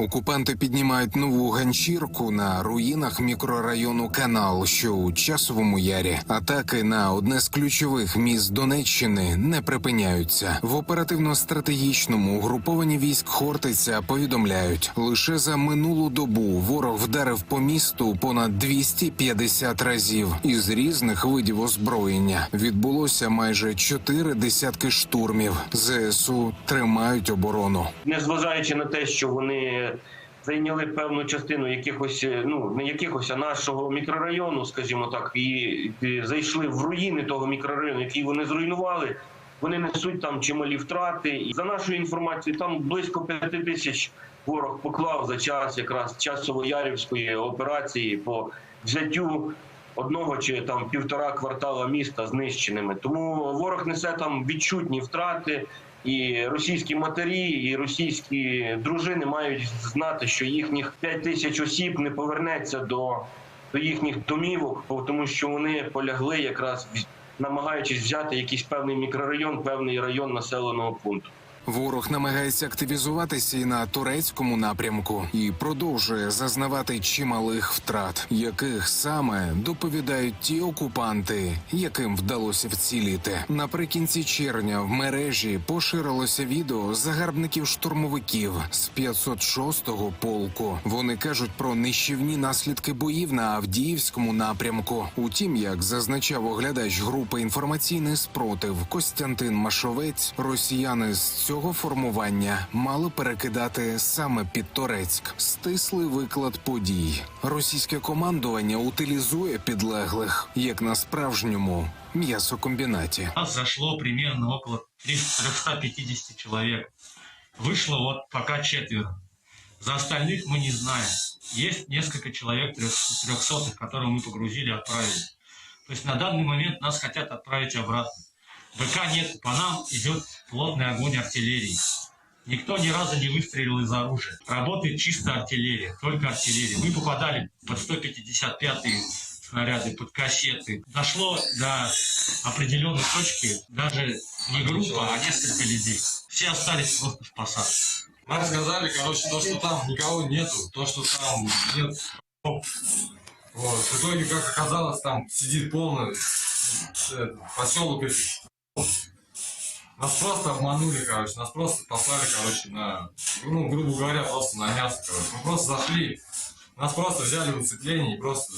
Окупанти піднімають нову ганчірку на руїнах мікрорайону Канал, що у часовому ярі. Атаки на одне з ключових міст Донеччини не припиняються. В оперативно-стратегічному угрупованні військ Хортиця повідомляють, лише за минулу добу ворог вдарив по місту понад 250 разів із різних видів озброєння. Відбулося майже чотири десятки штурмів. ЗСУ тримають оборону. незважаючи на те, що вони зайняли певну частину якихось, е, ну не якихось, а нашого мікрорайону, скажімо так, і зайшли в руїни того мікрорайону, який вони зруйнували. Вони несуть там чималі втрати. І за нашою інформацією, там близько п'яти тисяч ворог поклав за час якраз часово-ярівської операції по взяттю одного чи там півтора квартала міста знищеними. Тому ворог несе там відчутні втрати. І російські матері, і російські дружини мають знати, що їхніх 5 тисяч осіб не повернеться до, до їхніх домівок, тому що вони полягли якраз намагаючись взяти якийсь певний мікрорайон, певний район населеного пункту. Ворог намагається активізуватися і на турецькому напрямку і продовжує зазнавати чималих втрат, яких саме доповідають ті окупанти, яким вдалося вціліти. Наприкінці червня в мережі поширилося відео загарбників-штурмовиків з 506-го полку. Вони кажуть про нищівні наслідки боїв на Авдіївському напрямку. Утім, як зазначав оглядач групи інформаційний спротив Костянтин Машовець, росіяни з цього формування мали перекидати саме під Торецьк. Стислий виклад подій. Російське командування утилізує підлеглих як на справжньому м'ясокомбінаті. У нас зашло примерно около 300 350 человек. Вышло вот пока четверо. За остальных мы не знаем. Есть несколько человек трехсотых, которые мы погрузили, отправили. То есть на данный момент нас хотят отправить обратно. ВК нет, по нам идет плотный огонь артиллерии. Никто ни разу не выстрелил из оружия. Работает чисто артиллерия, только артиллерия. Мы попадали под 155-е снаряды, под кассеты. Дошло до определенной точки даже не группа, а несколько людей. Все остались просто в посадке. Нам сказали, короче, то, что там никого нету, то, что там нет. Вот. В итоге, как оказалось, там сидит полный э, поселок. Нас просто обманули, короче, нас просто послали, короче, на, ну, грубо говоря, просто на мясо, короче. Мы просто зашли, нас просто взяли в уцепление и просто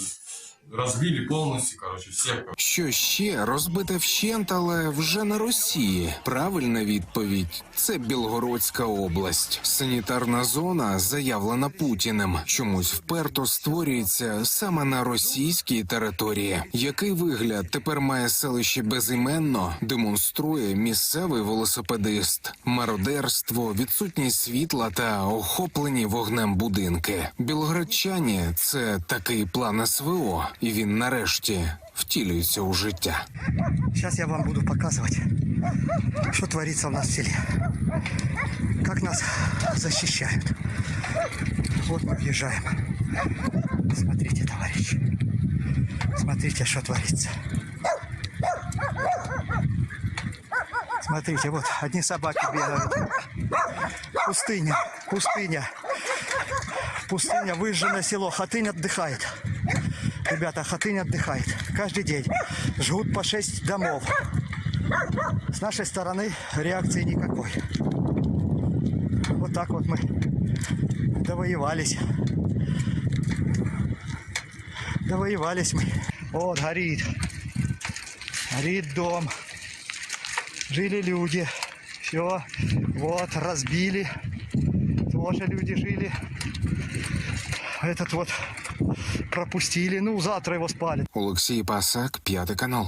разбили полностью, короче, всех. короче. Що ще розбите вщент, але вже на Росії. Правильна відповідь це Білгородська область. Санітарна зона, заявлена Путіним, чомусь вперто створюється саме на російській території. Який вигляд тепер має селище безіменно, демонструє місцевий велосипедист, мародерство, відсутність світла та охоплені вогнем будинки. Білградчані це такий план СВО, і він нарешті втілюється у життя. Сейчас я вам буду показывать, что творится у нас в селе. Как нас защищают. Вот мы въезжаем. Смотрите, товарищи. Смотрите, что творится. Смотрите, вот одни собаки бегают. Пустыня, пустыня. Пустыня, выжженное село. Хатынь отдыхает. Ребята, Хатынь отдыхает. Каждый день. Жгут по 6 домов. С нашей стороны реакции никакой. Вот так вот мы довоевались. Довоевались мы. Вот горит. Горит дом. Жили люди. Все. Вот, разбили. Тоже люди жили. Этот вот пропустили. Ну, завтра его спалят. Олексій Пасак, п'ятий канал.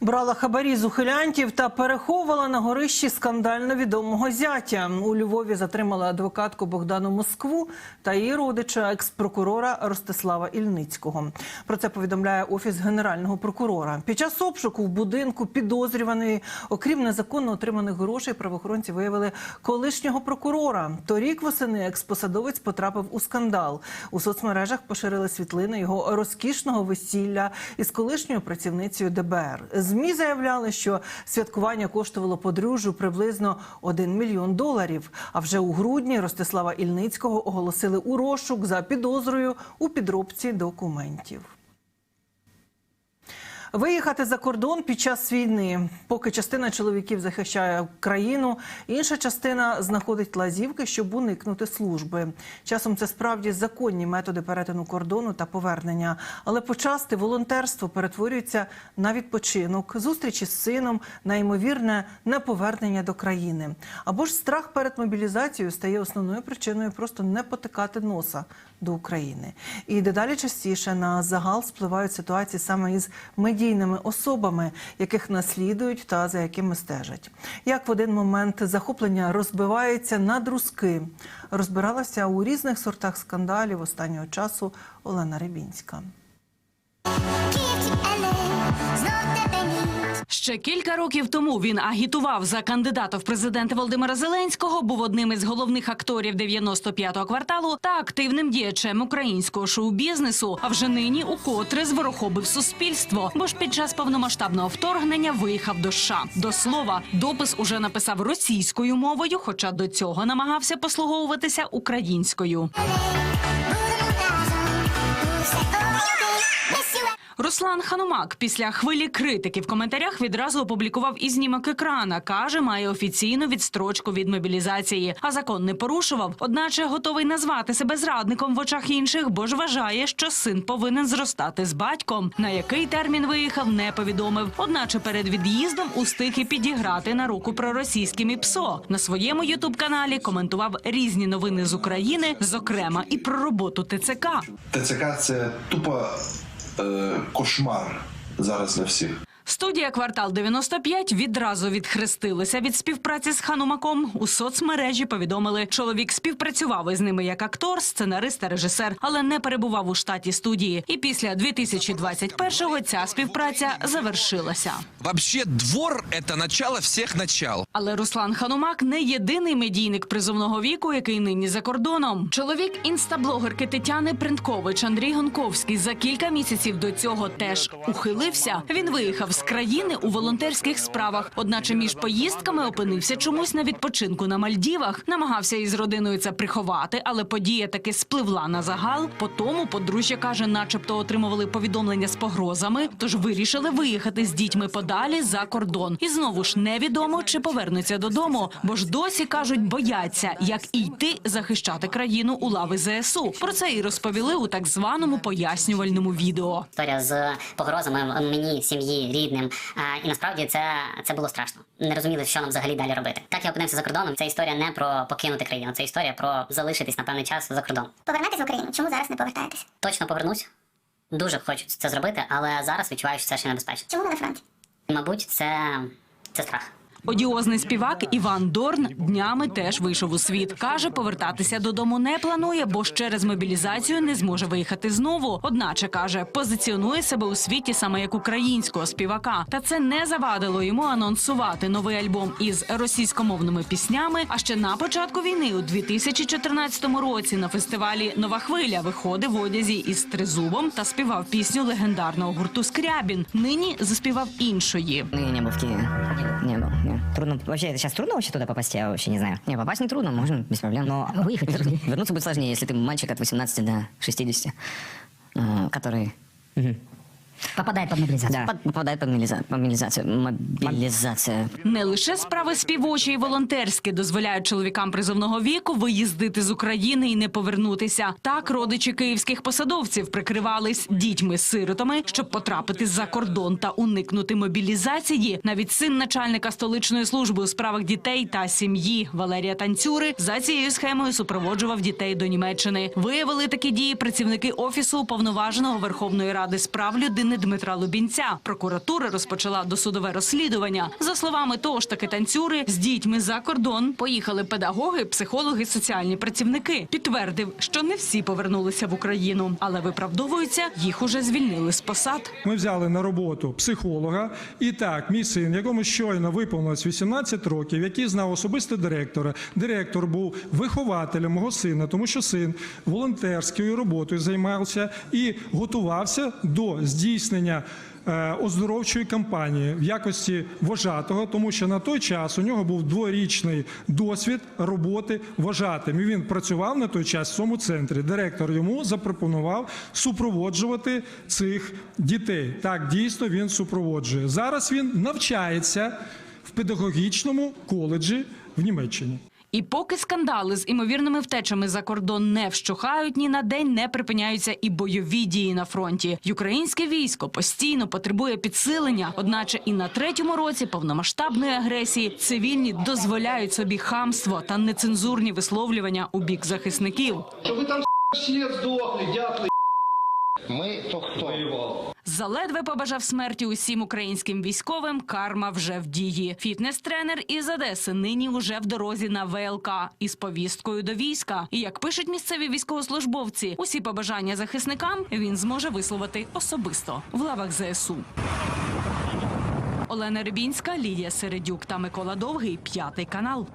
Брала хабарі з ухилянтів та переховувала на горищі скандально відомого зятя. У Львові затримали адвокатку Богдану Москву та її родича екс-прокурора Ростислава Ільницького. Про це повідомляє офіс генерального прокурора. Під час обшуку в будинку підозрюваної, окрім незаконно отриманих грошей, правоохоронці виявили колишнього прокурора. Торік восени експосадовець потрапив у скандал. У соцмережах поширили світлини його розкішного весілля із колишньою працівницею ДБР. Змі заявляли, що святкування коштувало подружжю приблизно 1 мільйон доларів. А вже у грудні Ростислава Ільницького оголосили у розшук за підозрою у підробці документів. Виїхати за кордон під час війни, поки частина чоловіків захищає країну, інша частина знаходить лазівки, щоб уникнути служби. Часом це справді законні методи перетину кордону та повернення, але почасти волонтерство перетворюється на відпочинок, зустрічі з сином, на ймовірне неповернення до країни. Або ж страх перед мобілізацією стає основною причиною просто не потикати носа до України. І дедалі частіше на загал спливають ситуації саме із медійними особами, яких наслідують та за якими стежать. Як в один момент захоплення розбивається на друзки, розбиралася у різних сортах скандалів останнього часу Олена Рибінська. Ще кілька років тому він агітував за кандидата в президенти Володимира Зеленського, був одним із головних акторів 95-го кварталу та активним діячем українського шоу-бізнесу. А вже нині укотре зворохобив суспільство, бо ж під час повномасштабного вторгнення виїхав до США. До слова, допис уже написав російською мовою, хоча до цього намагався послуговуватися українською. Руслан Ханумак після хвилі критики в коментарях відразу опублікував і знімок екрана. каже, має офіційну відстрочку від мобілізації, а закон не порушував. Одначе готовий назвати себе зрадником в очах інших, бо ж вважає, що син повинен зростати з батьком. На який термін виїхав, не повідомив. Одначе перед від'їздом устиг і підіграти на руку проросійським ПСО. На своєму ютуб каналі коментував різні новини з України, зокрема і про роботу ТЦК. ТЦК це тупо кошмар зараз для всіх. Студія Квартал 95 відразу відхрестилася від співпраці з Ханумаком. У соцмережі повідомили, чоловік співпрацював із ними як актор, сценарист та режисер, але не перебував у штаті студії. І після 2021-го ця співпраця завершилася. Вообще двор – это начало всех начал. Але Руслан Ханумак не єдиний медійник призовного віку, який нині за кордоном. Чоловік інстаблогерки Тетяни Принткович Андрій Гонковський за кілька місяців до цього теж ухилився. Він виїхав з країни у волонтерських справах. Одначе між поїздками опинився чомусь на відпочинку на Мальдівах. Намагався із родиною це приховати, але подія таки спливла на загал. По тому подружжя каже, начебто отримували повідомлення з погрозами, тож вирішили виїхати з дітьми подалі за кордон. І знову ж невідомо, чи повернуться додому, бо ж досі кажуть, бояться, як і йти захищати країну у лави ЗСУ. Про це і розповіли у так званому пояснювальному відео. історія з погрозами мені, сім'ї, рідним. А, і насправді це, це було страшно. Не розуміли, що нам взагалі далі робити. Так я опинився за кордоном. Це історія не про покинути країну, це історія про залишитись на певний час за кордон. Повернетесь в Україну? Чому зараз не повертаєтесь? Точно повернусь. Дуже хочу це зробити, але зараз відчуваю, що це ще небезпечно. Чому не на фронті? Мабуть, це, це страх. Одіозний співак Іван Дорн днями теж вийшов у світ. каже, повертатися додому не планує, бо ж через мобілізацію не зможе виїхати знову. Одначе каже, позиціонує себе у світі саме як українського співака. Та це не завадило йому анонсувати новий альбом із російськомовними піснями. А ще на початку війни, у 2014 році, на фестивалі Нова хвиля виходив в одязі із тризубом та співав пісню легендарного гурту Скрябін. Нині заспівав іншої. Ну, Я не был в Киеве. Не был. Нет. Трудно. Вообще, это сейчас трудно вообще туда попасть, я вообще не знаю. Не, попасть не трудно, можно без проблем. Но выехать вер- вернуться будет сложнее, если ты мальчик от 18 до 60, э, который Попадає під мобілізацію. да, попадает под мобилиза- мобилизацию. Мобилизация. Не лише справи співочі і волонтерські дозволяють чоловікам призовного віку виїздити з України і не повернутися. Так родичі київських посадовців прикривались дітьми-сиротами, щоб потрапити за кордон та уникнути мобілізації. Навіть син начальника столичної служби у справах дітей та сім'ї Валерія Танцюри за цією схемою супроводжував дітей до Німеччини. Виявили такі дії працівники офісу уповноваженого Верховної Ради з прав людини Дмитра Лубінця. Прокуратура розпочала досудове розслідування. За словами того ж таки танцюри, з дітьми за кордон поїхали педагоги, психологи, соціальні працівники. Підтвердив, що не всі повернулися в Україну, але виправдовуються, їх уже звільнили з посад. Ми взяли на роботу психолога. І так, мій син, якому щойно виповнилось 18 років, який знав особисто директора. Директор був вихователем мого сина, тому що син волонтерською роботою займався і готувався до здійснення е, оздоровчої кампанії в якості вожатого, тому що на той час у нього був дворічний досвід роботи вожатим. І він працював на той час в цьому центрі. Директор йому запропонував супроводжувати цих дітей. Так, дійсно він супроводжує. Зараз він навчається в педагогічному коледжі в Німеччині. І поки скандали з імовірними втечами за кордон не вщухають, ні на день не припиняються і бойові дії на фронті. Українське військо постійно потребує підсилення. Одначе і на третьому році повномасштабної агресії цивільні дозволяють собі хамство та нецензурні висловлювання у бік захисників. Ми то хто? Заледве побажав смерті усім українським військовим. Карма вже в дії. Фітнес-тренер із Одеси нині уже в дорозі на ВЛК із повісткою до війська. І як пишуть місцеві військовослужбовці, усі побажання захисникам він зможе висловити особисто в лавах ЗСУ. Олена Рибінська, Лілія Середюк та Микола Довгий. П'ятий канал.